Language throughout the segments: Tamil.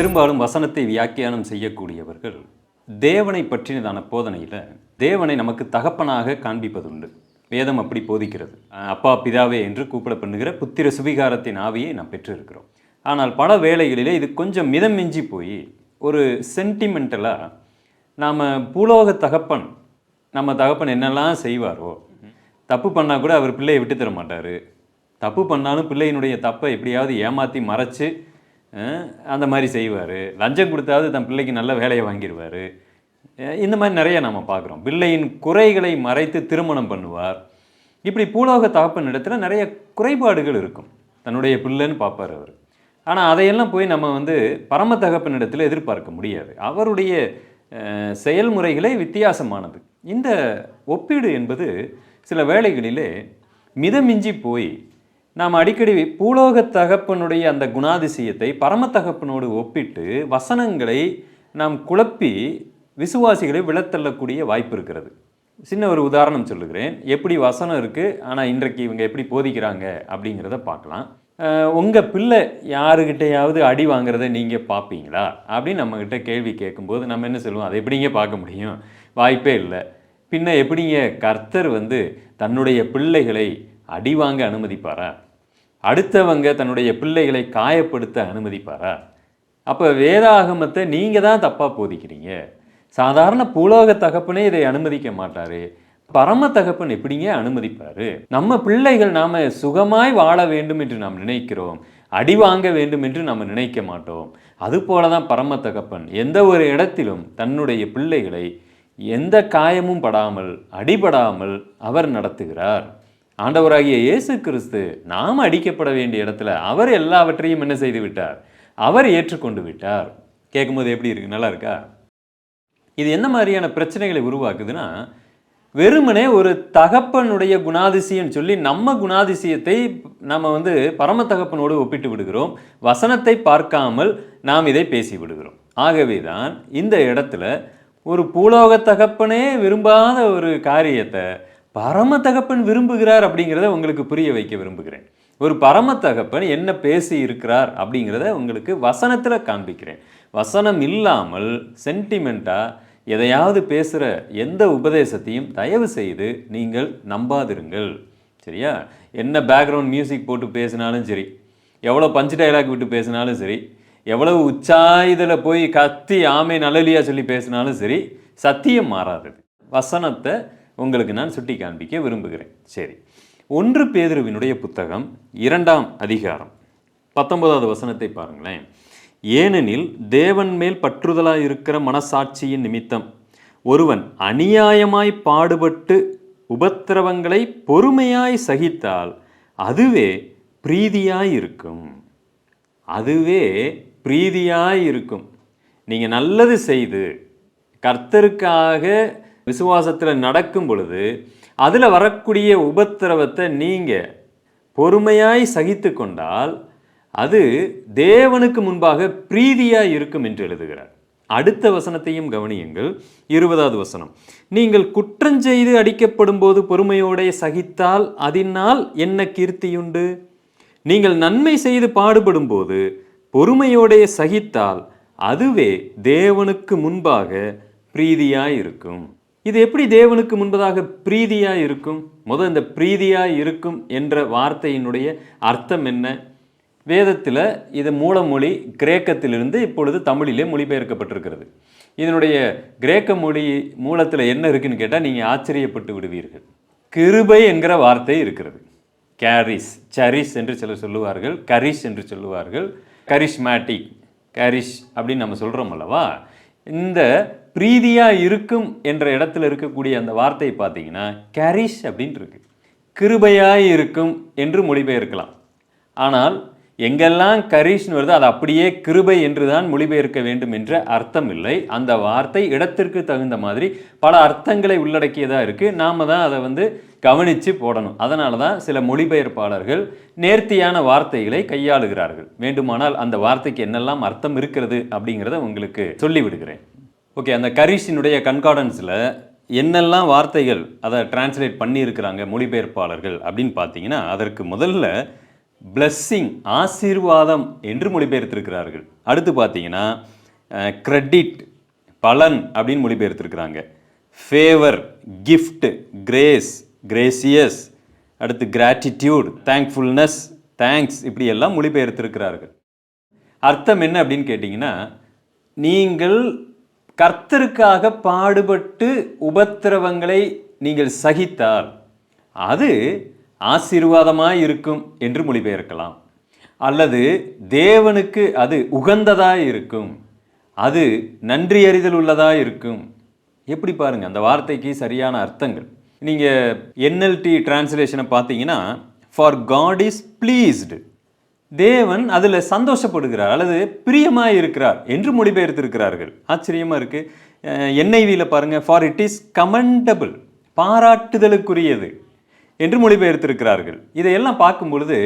பெரும்பாலும் வசனத்தை வியாக்கியானம் செய்யக்கூடியவர்கள் தேவனை பற்றினதான போதனையில் தேவனை நமக்கு தகப்பனாக காண்பிப்பதுண்டு. வேதம் அப்படி போதிக்கிறது. அப்பா பிதாவே என்று கூப்பிட பண்ணுகிற புத்திர சுவிகாரத்தின் ஆவியை நாம் பெற்றிருக்கிறோம். ஆனால் பல வேளைகளிலே இது கொஞ்சம் மிதம் மிஞ்சி போய் ஒரு சென்டிமெண்டலாக நாம் பூலோக தகப்பன் நம்ம தகப்பன் என்னெல்லாம் செய்வாரோ தப்பு பண்ணால் கூட அவர் பிள்ளையை விட்டு தர மாட்டார். தப்பு பண்ணாலும் பிள்ளையினுடைய தப்பை எப்படியாவது ஏமாற்றி மறைச்சு அந்த மாதிரி செய்வார். லஞ்சம் கொடுத்தாவது தன் பிள்ளைக்கு நல்ல வேலையை வாங்கிடுவார் இந்த மாதிரி நிறைய நம்ம பார்க்குறோம். பிள்ளையின் குறைகளை மறைத்து திருமணம் பண்ணுவார். இப்படி பூலோக தகப்பன் இடத்துல நிறைய குறைபாடுகள் இருக்கும். தன்னுடைய பிள்ளைன்னு பார்ப்பார் அவர். ஆனால் அதையெல்லாம் போய் நம்ம வந்து பரம தகப்பன் இடத்துல எதிர்பார்க்க முடியாது. அவருடைய செயல்முறைகளே வித்தியாசமானது. இந்த ஒப்பீடு என்பது சில வேளைகளிலே மிதமிஞ்சி போய் நாம் அடிக்கடி பூலோக தகப்பனுடைய அந்த குணாதிசயத்தை பரம தகப்பனோடு ஒப்பிட்டு வசனங்களை நாம் குழப்பி விசுவாசிகளை விழத்தள்ளக்கூடிய வாய்ப்பு இருக்கிறது. சின்ன ஒரு உதாரணம் சொல்லுகிறேன். எப்படி வசனம் இருக்குது ஆனால் இன்றைக்கு இவங்க எப்படி போதிக்கிறாங்க அப்படிங்கிறத பார்க்கலாம். உங்கள் பிள்ளை யாருக்கிட்டையாவது அடி வாங்குறத நீங்கள் பார்ப்பீங்களா? அப்படின்னு நம்மக்கிட்ட கேள்வி கேட்கும்போது நம்ம என்ன சொல்லுவோம்? அதை எப்படிங்க பார்க்க முடியும்? வாய்ப்பே இல்லை. பின்ன எப்படிங்க கர்த்தர் வந்து தன்னுடைய பிள்ளைகளை அடி வாங்க அனுமதிப்பாரா? அடுத்தவங்க தன்னுடைய பிள்ளைகளை காயப்படுத்த அனுமதிப்பாரா? அப்போ வேதாகமத்தை நீங்கள் தான் தப்பாக போதிக்கிறீங்க. சாதாரண பூலோக தகப்பனே இதை அனுமதிக்க மாட்டார். பரம தகப்பன் எப்படிங்க அனுமதிப்பார்? நம்ம பிள்ளைகள் நாம் சுகமாய் வாழ வேண்டும் என்று நாம் நினைக்கிறோம். அடி வாங்க வேண்டும் என்று நாம் நினைக்க மாட்டோம். அதுபோல தான் பரம தகப்பன் எந்த ஒரு இடத்திலும் தன்னுடைய பிள்ளைகளை எந்த காயமும் படாமல் அடிபடாமல் அவர் நடத்துகிறார். ஆண்டவராகிய இயேசு கிறிஸ்து நாம் அடிக்கப்பட வேண்டிய இடத்துல அவர் எல்லாவற்றையும் என்ன செய்து விட்டார்? அவர் ஏற்றுக்கொண்டு விட்டார். கேட்கும்போது எப்படி இருக்கு? நல்லா இருக்கா? இது என்ன மாதிரியான பிரச்சனைகளை உருவாக்குதுன்னா வெறுமனே ஒரு தகப்பனுடைய குணாதிசயம் சொல்லி நம்ம குணாதிசயத்தை நம்ம வந்து பரம தகப்பனோடு ஒப்பிட்டு விடுகிறோம். வசனத்தை பார்க்காமல் நாம் இதை பேசி விடுகிறோம். ஆகவே தான் இந்த இடத்துல ஒரு பூலோக தகப்பனே விரும்பாத ஒரு காரியத்தை பரம தகப்பன் விரும்புகிறார் அப்படிங்கிறத உங்களுக்கு புரிய வைக்க விரும்புகிறேன். ஒரு பரம தகப்பன் என்ன பேசி இருக்கிறார் அப்படிங்கிறத உங்களுக்கு வசனத்தில் காண்பிக்கிறேன். வசனம் இல்லாமல் சென்டிமெண்ட்டாக எதையாவது பேசுகிற எந்த உபதேசத்தையும் தயவு செய்து நீங்கள் நம்பாதிருங்கள். சரியா? என்ன பேக்ரவுண்ட் மியூசிக் போட்டு பேசினாலும் சரி எவ்வளோ பஞ்சு டைலாக் விட்டு பேசினாலும் சரி எவ்வளவு உச்சாயுதில் போய் கத்தி ஆமை நல்லலியா சொல்லி பேசினாலும் சரி சத்தியம் மாறாதது. வசனத்தை உங்களுக்கு நான் சுட்டி காண்பிக்க விரும்புகிறேன். சரி. ஒன்று பேதுருவினுடைய புத்தகம் இரண்டாம் அதிகாரம் பத்தொன்பதாவது வசனத்தை பாருங்களேன். ஏனெனில் தேவன் மேல் பற்றுதலாக இருக்கிற மனசாட்சியின் நிமித்தம் ஒருவன் அநியாயமாய் பாடுபட்டு உபத்திரவங்களை பொறுமையாய் சகித்தால் அதுவே பிரீதியாய் இருக்கும் அதுவே பிரீதியாய் இருக்கும் நீங்கள் நல்லது செய்து கர்த்தருக்காக விசுவாசத்தில் நடக்கும் பொழுது அதில் வரக்கூடிய உபத்திரவத்தை நீங்கள் பொறுமையாய் சகித்து கொண்டால் அது தேவனுக்கு முன்பாக பிரீதியாக இருக்கும் என்று எழுதுகிறார். அடுத்த வசனத்தையும் கவனியுங்கள். இருபதாவது வசனம். நீங்கள் குற்றஞ்செய்து அடிக்கப்படும் போது பொறுமையோடே சகித்தால் அதனால் என்ன கீர்த்தியுண்டு? நீங்கள் நன்மை செய்து பாடுபடும் போது பொறுமையோடே சகித்தால் அதுவே தேவனுக்கு முன்பாக பிரீதியாய் இருக்கும். இது எப்படி தேவனுக்கு முன்பதாக பிரீதியாக இருக்கும்? முதல் இந்த பிரீதியாக இருக்கும் என்ற வார்த்தையினுடைய அர்த்தம் என்ன? வேதத்தில் இது மூலமொழி கிரேக்கத்திலிருந்து இப்பொழுது தமிழிலே மொழிபெயர்க்கப்பட்டிருக்கிறது. இதனுடைய கிரேக்க மொழி மூலத்தில் என்ன இருக்குன்னு கேட்டால் நீங்கள் ஆச்சரியப்பட்டு விடுவீர்கள். கிருபை என்கிற வார்த்தை இருக்கிறது. கேரிஸ் சரிஸ் என்று சிலர் சொல்லுவார்கள் கரிஷ் என்று சொல்லுவார்கள் கரிஷ்மேட்டிக் கரிஷ் அப்படின்னு நம்ம சொல்கிறோம் அல்லவா? இந்த பிரீதியாக இருக்கும் என்ற இடத்துல இருக்கக்கூடிய அந்த வார்த்தை பார்த்தீங்கன்னா கரிஷ் அப்படின்ட்டு இருக்கு கிருபையாய் இருக்கும் என்று மொழிபெயர்க்கலாம். ஆனால் எங்கெல்லாம் கரீஷ்னு வருதோ அது அப்படியே கிருபை என்று தான் மொழிபெயர்க்க வேண்டும் என்ற அர்த்தம் இல்லை. அந்த வார்த்தை இடத்திற்கு தகுந்த மாதிரி பல அர்த்தங்களை உள்ளடக்கியதாக இருக்குது நாம் தான் அதை வந்து கவனித்து போடணும். அதனால தான் சில மொழிபெயர்ப்பாளர்கள் நேர்த்தியான வார்த்தைகளை கையாளுகிறார்கள். வேண்டுமானால் அந்த வார்த்தைக்கு என்னெல்லாம் அர்த்தம் இருக்கிறது அப்படிங்கிறத உங்களுக்கு சொல்லி விடுகிறேன் ஓகே அந்த கரீஷினுடைய கண்கார்டன்ஸில் என்னெல்லாம் வார்த்தைகள் அதை டிரான்ஸ்லேட் பண்ணியிருக்கிறாங்க மொழிபெயர்ப்பாளர்கள் அப்படின்னு பார்த்தீங்கன்னா அதற்கு முதல்ல பிளஸ்ஸிங் ஆசீர்வாதம் என்று மொழிபெயர்த்திருக்கிறார்கள். அடுத்து பார்த்தீங்கன்னா கிரெடிட் பலன் அப்படின்னு மொழிபெயர்த்திருக்கிறாங்க. ஃபேவர் கிஃப்ட் கிரேஸ் கிரேசியஸ் அடுத்து கிராட்டிடியூட் தேங்க்ஃபுல்னஸ் தேங்க்ஸ் இப்படி எல்லாம் மொழிபெயர்த்திருக்கிறார்கள். அர்த்தம் என்ன அப்படின்னு கேட்டிங்கன்னா நீங்கள் கர்த்தருக்காக பாடுபட்டு உபத்திரவங்களை நீங்கள் சகித்தால் அது ஆசீர்வாதமாக இருக்கும் என்று மொழிபெயர்க்கலாம். அல்லது தேவனுக்கு அது உகந்ததாக இருக்கும். அது நன்றி அறிதல் இருக்கும். எப்படி பாருங்கள் அந்த வார்த்தைக்கு சரியான அர்த்தங்கள். நீங்கள் என்எல்டி டிரான்ஸ்லேஷனை பார்த்தீங்கன்னா ஃபார் காட் இஸ் ப்ளீஸ்டு தேவன் அதில் சந்தோஷப்படுகிறார் அல்லது பிரியமாக இருக்கிறார் என்று மொழிபெயர்த்திருக்கிறார்கள். ஆச்சரியமாக இருக்குது என்ஐவியில் பாருங்கள் ஃபார் இட் இஸ் கமெண்டபிள் பாராட்டுதலுக்குரியது என்று மொழிபெயர்த்திருக்கிறார்கள். இதையெல்லாம் பார்க்கும் பொழுது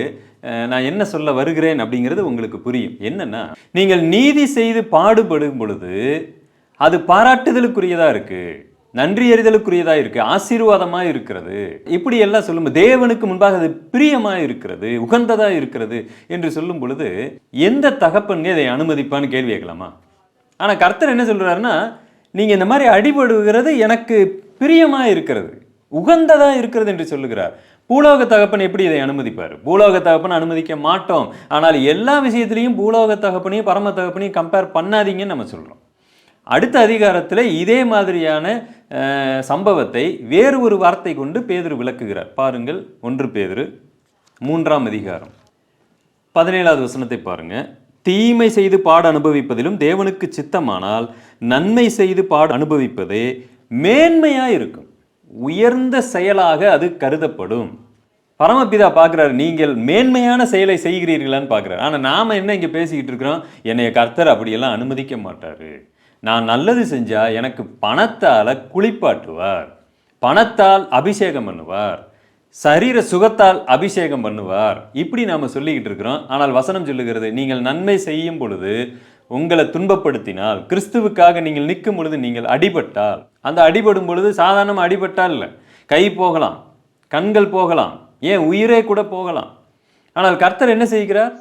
நான் என்ன சொல்ல வருகிறேன் அப்படிங்கிறது உங்களுக்கு புரியும். என்னென்னா நீங்கள் நீதி செய்து பாடுபடும் பொழுது அது பாராட்டுதலுக்குரியதாக இருக்குது நன்றி எறிதலுக்குரியதாக இருக்கு ஆசீர்வாதமாக இருக்கிறது. இப்படி எல்லாம் சொல்லும் தேவனுக்கு முன்பாக அது பிரியமாக இருக்கிறது உகந்ததாக இருக்கிறது என்று சொல்லும் பொழுது எந்த தகப்பன் இதை அனுமதிப்பான்னு கேள்வி கேட்கலாமா? ஆனால் கர்த்தர் என்ன சொல்கிறாருன்னா நீங்கள் இந்த மாதிரி அடிபடுகிறது எனக்கு பிரியமாக இருக்கிறது உகந்ததாக இருக்கிறது என்று சொல்லுகிறார். பூலோக தகப்பன் எப்படி இதை அனுமதிப்பார்? பூலோக தகப்பன் அனுமதிக்க மாட்டோம். ஆனால் எல்லா விஷயத்திலையும் பூலோக தகப்பனையும் பரம தகப்பனையும் கம்பேர் பண்ணாதீங்கன்னு நம்ம சொல்கிறோம் அடுத்த அதிகாரத்தில் இதே மாதிரியான சம்பவத்தை வேறு ஒரு வார்த்தை கொண்டு பேதுரு விளக்குகிறார். பாருங்கள் ஒன்று பேதுரு மூன்றாம் அதிகாரம். பதினேழாவது வசனத்தை பாருங்க. தீமை செய்து பாட அனுபவிப்பதிலும் தேவனுக்கு சித்தமானால் நன்மை செய்து பாட அனுபவிப்பதே மேன்மையாக இருக்கும் உயர்ந்த செயலாக அது கருதப்படும். பரமபிதா பார்க்குறாரு நீங்கள் மேன்மையான செயலை செய்கிறீர்களான்னு பார்க்குறாரு. ஆனால் நாம் என்ன இங்கே பேசிக்கிட்டு இருக்கிறோம்? என்னைய கர்த்தர் அப்படியெல்லாம் அனுமதிக்க மாட்டார். நான் நல்லது செஞ்சால் எனக்கு பணத்தால் குளிப்பாட்டுவார். பணத்தால் அபிஷேகம் பண்ணுவார். சரீர சுகத்தால் அபிஷேகம் பண்ணுவார். இப்படி நாம் சொல்லிக்கிட்டு இருக்கிறோம். ஆனால் வசனம் சொல்லுகிறது நீங்கள் நன்மை செய்யும் பொழுது உங்களை துன்பப்படுத்தினால் கிறிஸ்துவுக்காக நீங்கள் நிற்கும் பொழுது நீங்கள் அடிபட்டால். அந்த அடிபடும் பொழுது சாதாரணமாக அடிபட்டால் இல்லை. கை போகலாம் கண்கள் போகலாம் ஏன் உயிரே கூட போகலாம். ஆனால் கர்த்தர் என்ன செய்கிறார்?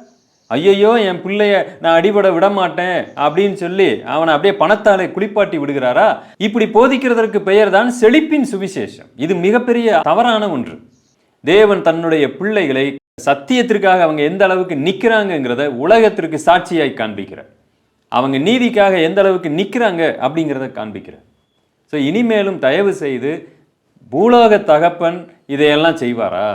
ஐயையோ என் பிள்ளைய நான் அடிபட விட மாட்டேன் அப்படின்னு சொல்லி அவனை அப்படியே பணத்தாலே குளிப்பாட்டி விடுகிறாரா? இப்படி போதிக்கிறதற்கு பெயர் தான் செழிப்பின் சுவிசேஷம். இது மிகப்பெரிய தவறான ஒன்று. தேவன் தன்னுடைய பிள்ளைகளை சத்தியத்திற்காக அவங்க எந்த அளவுக்கு நிற்கிறாங்கங்கிறத உலகத்திற்கு சாட்சியாய் காண்பிக்கிறார். அவங்க நீதிக்காக எந்த அளவுக்கு நிற்கிறாங்க அப்படிங்கிறத காண்பிக்கிறார். ஸோ இனிமேலும் தயவு செய்து பூலோக தகப்பன் இதையெல்லாம் செய்வாரா?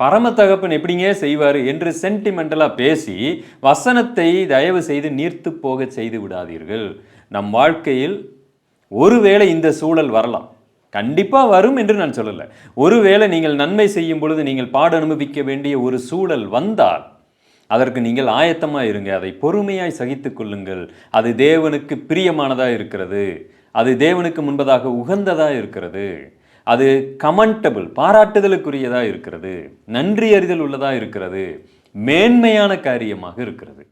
பரம தகப்பன் எப்படிங்க செய்வார் என்று சென்டிமெண்டலாக பேசி வசனத்தை தயவு செய்து நீர்த்து போக செய்து விடாதீர்கள். நம் வாழ்க்கையில் ஒருவேளை இந்த சூழல் வரலாம். கண்டிப்பாக வரும் என்று நான் சொல்லலை. ஒருவேளை நீங்கள் நன்மை செய்யும் பொழுது நீங்கள் பாட அனுபவிக்க வேண்டிய ஒரு சூழல் வந்தால் அதற்கு நீங்கள் ஆயத்தமாக இருங்க. அதை பொறுமையாய் சகித்து கொள்ளுங்கள். அது தேவனுக்கு பிரியமானதாக இருக்கிறது. அது தேவனுக்கு முன்பதாக உகந்ததாக இருக்கிறது. அது கமெண்டபிள் பாராட்டுதலுக்குரியதாக இருக்கிறது நன்றி அறிதல் உள்ளதாக இருக்கிறது மேன்மையான காரியமாக இருக்கிறது.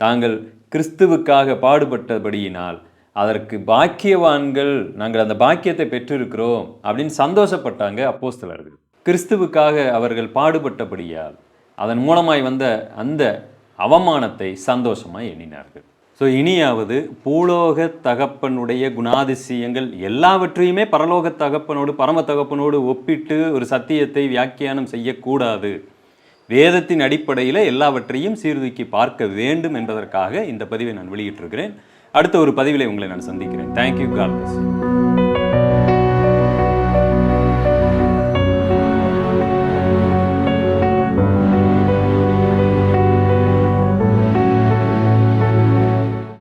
தாங்கள் கிறிஸ்துவுக்காக பாடுபட்டபடியினால் அதற்கு பாக்கியவான்கள் நாங்கள் அந்த பாக்கியத்தை பெற்றிருக்கிறோம் அப்படின்னு சந்தோஷப்பட்டாங்க அப்போஸ்தலர்கள். கிறிஸ்துவுக்காக அவர்கள் பாடுபட்டபடியால் அதன் மூலமாய் வந்த அந்த அவமானத்தை சந்தோஷமாய் எண்ணினார்கள். ஸோ இனியாவது பூலோக தகப்பனுடைய குணாதிசயங்கள் எல்லாவற்றையுமே பரலோக தகப்பனோடு பரம தகப்பனோடு ஒப்பிட்டு ஒரு சத்தியத்தை வியாக்கியானம் செய்யக்கூடாது. வேதத்தின் அடிப்படையில் எல்லாவற்றையும் சீர்தூக்கி பார்க்க வேண்டும் என்பதற்காக இந்த பதிவை நான் வெளியிட்டிருக்கிறேன். அடுத்த ஒரு பதிவில் உங்களை நான் சந்திக்கிறேன். Thank you God